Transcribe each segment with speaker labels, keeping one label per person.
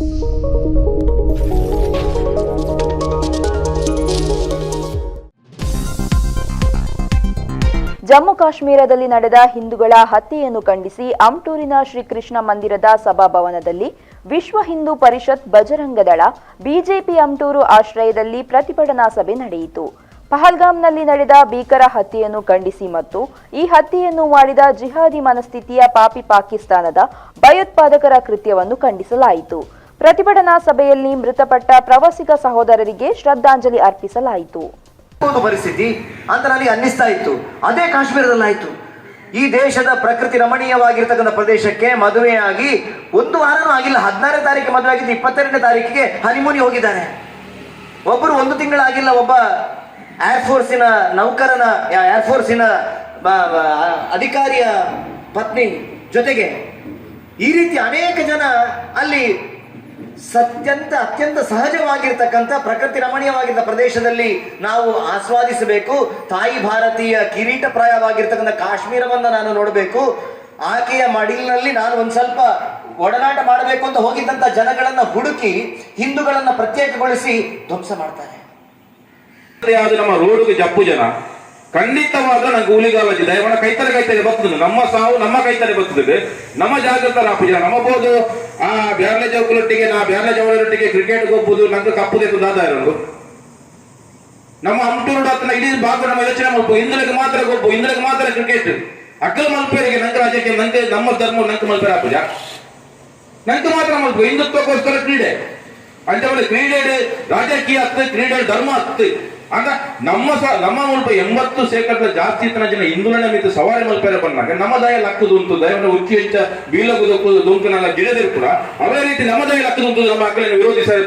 Speaker 1: ಜಮ್ಮು ಕಾಶ್ಮೀರದಲ್ಲಿ ನಡೆದ ಹಿಂದೂಗಳ ಹತ್ಯೆಯನ್ನು ಖಂಡಿಸಿ ಅಮ್ಟೂರಿನ ಶ್ರೀಕೃಷ್ಣ ಮಂದಿರದ ಸಭಾಭವನದಲ್ಲಿ ವಿಶ್ವ ಹಿಂದೂ ಪರಿಷತ್ ಬಜರಂಗದಳ ಬಿಜೆಪಿ ಅಮ್ಟೂರು ಆಶ್ರಯದಲ್ಲಿ ಪ್ರತಿಭಟನಾ ಸಭೆ ನಡೆಯಿತು. ಪಹಲ್ಗಾಮ್ನಲ್ಲಿ ನಡೆದ ಭೀಕರ ಹತ್ಯೆಯನ್ನು ಖಂಡಿಸಿ ಮತ್ತು ಈ ಹತ್ಯೆಯನ್ನು ಮಾಡಿದ ಜಿಹಾದಿ ಮನಸ್ಥಿತಿಯ ಪಾಪಿ ಪಾಕಿಸ್ತಾನದ ಭಯೋತ್ಪಾದಕರ ಕೃತ್ಯವನ್ನು ಖಂಡಿಸಲಾಯಿತು. ಪ್ರತಿಭಟನಾ ಸಭೆಯಲ್ಲಿ ಮೃತಪಟ್ಟ ಪ್ರವಾಸಿಗ ಸಹೋದರರಿಗೆ ಶ್ರದ್ಧಾಂಜಲಿ ಅರ್ಪಿಸಲಾಯಿತು.
Speaker 2: ಪರಿಸ್ಥಿತಿ ಅಂತ ನನಗೆ ಅನ್ನಿಸ್ತಾ ಇತ್ತು. ಅದೇ ಕಾಶ್ಮೀರದಲ್ಲಾಯಿತು. ಈ ದೇಶದ ಪ್ರಕೃತಿ ರಮಣೀಯವಾಗಿರ್ತಕ್ಕಂಥ ಪ್ರದೇಶಕ್ಕೆ ಮದುವೆಯಾಗಿ ಒಂದು ವಾರನೂ ಆಗಿಲ್ಲ. ಹದಿನಾರನೇ ತಾರೀಕು ಮದುವೆ ಆಗಿದ್ದು ಇಪ್ಪತ್ತೆರಡನೇ ತಾರೀಕಿಗೆ ಹನಿಮೂನಿ ಹೋಗಿದ್ದಾನೆ. ಒಬ್ಬರು ಒಂದು ತಿಂಗಳಾಗಿಲ್ಲ, ಒಬ್ಬ ಏರ್ಫೋರ್ಸಿನ ನೌಕರನ ಏರ್ಫೋರ್ಸಿನ ಅಧಿಕಾರಿಯ ಪತ್ನಿ ಜೊತೆಗೆ. ಈ ರೀತಿ ಅನೇಕ ಜನ ಅಲ್ಲಿ ಸತ್ಯಂತ ಅತ್ಯಂತ ಸಹಜವಾಗಿರ್ತಕ್ಕಂಥ ಪ್ರಕೃತಿ ರಮಣೀಯವಾಗಿದ್ದ ಪ್ರದೇಶದಲ್ಲಿ ನಾವು ಆಸ್ವಾದಿಸಬೇಕು. ತಾಯಿ ಭಾರತೀಯ ಕಿರೀಟಪ್ರಾಯವಾಗಿರ್ತಕ್ಕಂಥ ಕಾಶ್ಮೀರವನ್ನು ನಾನು ನೋಡಬೇಕು. ಆಕೆಯ ಮಡಿಲಿನಲ್ಲಿ ನಾನು ಒಂದು ಸ್ವಲ್ಪ ಒಡನಾಟ ಮಾಡಬೇಕು ಅಂತ ಹೋಗಿದ್ದಂಥ ಜನಗಳನ್ನು ಹುಡುಕಿ, ಹಿಂದೂಗಳನ್ನು ಪ್ರತ್ಯೇಕಗೊಳಿಸಿ ಧ್ವಂಸ ಮಾಡ್ತಾರೆ.
Speaker 3: ನಮ್ಮ ರೋಡ್ಗೆ ಜಪ್ಪು ಜನ. ಖಂಡಿತವಾದ ನಂಗೆ ಉಳಿಗಾಲಜಿ ದಯವನ ಕೈತಲೆ ಕೈತಲೆ ಬರ್ತದೆ. ನಮ್ಮ ಸಾವು ನಮ್ಮ ಕೈತಲೆ ಬರ್ತದೆ. ನಮ್ಮ ಜಾಗೃತ ರಾಪಿಜ ನಮ್ಮ ನಮ್ಮಬಹುದು ಆ, ಬ್ಯಾರ್ಲೆ ಜವಕಲೊಟ್ಟಿಗೆ, ನಾ ಬ್ಯಾರ್ಲೆ ಜವಳರೊಟ್ಟಿಗೆ ಕ್ರಿಕೆಟ್ ಹೋಗ್ಬೋದು ನಂಗೆ ಕಪ್ಪು ದಾದ ಇರೋದು ನಮ್ಮ ಹಂಪೂರು ಹತ್ರ ಇಡೀ ಭಾಗ ನಮ್ಮ ಯೋಚನೆ ಮಾಡ್ಬೋದು. ಇಂದ್ರಕ್ಕೆ ಮಾತ್ರ ಗೊಬ್ಬು ಇಂದ್ರಕ್ಕೆ ಮಾತ್ರ ಕ್ರಿಕೆಟ್ ಅಕ್ಕಲ್ ಮಲ್ಪೇರಿಗೆ ನಂಗೆ ರಾಜ್ಯಕ್ಕೆ ನಂಗೆ ನಮ್ಮ ಧರ್ಮ, ನಂಗೆ ಮಲ್ಪೇರ ಹಾಕುಜ ನಂಗೆ ಮಾತ್ರ ಮಲ್ಪ. ಹಿಂದುತ್ವಕ್ಕೋಸ್ಕರ ಕ್ರೀಡೆ. ಅಂಚವಲ್ಲಿ ಕ್ರೀಡೆ ರಾಜಕೀಯ ಹತ್ತು, ಕ್ರೀಡೆ ಧರ್ಮ ಹತ್ತು. ಆಗ ನಮ್ಮ ಸ, ನಮ್ಮ ಮುಲ್ಪ ಎಂಬತ್ತು ಶೇಕಡ ಜಾಸ್ತಿ ಇತನ ಜನ ಹಿಂದುಳನ ಮಿತ್ತು ಸವಾರಿ ಮಲ್ಪೇರ ಬಂದಾಗ, ನಮ್ಮ ದಯ ಲಕ್ಕದು ಉಂಟು ದಯವನ ಉಚ್ಚಿ ಹೆಚ್ಚ ಬೀಳಗುದಕ್ಕೂ ದುಂಕನೆಲ್ಲ ಗಿಡದಿರು ಕೂಡ ಅದೇ ರೀತಿ ನಮ್ಮ ದಯ ಲಕ್ಕದು ಉಂಟು, ನಮ್ಮ ಮಕ್ಕಳನ್ನು ವಿರೋಧಿಸಲು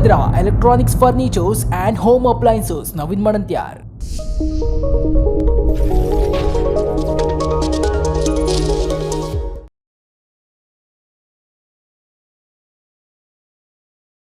Speaker 4: Bhadra electronics furnitures and home appliances Navin મળંતિયાર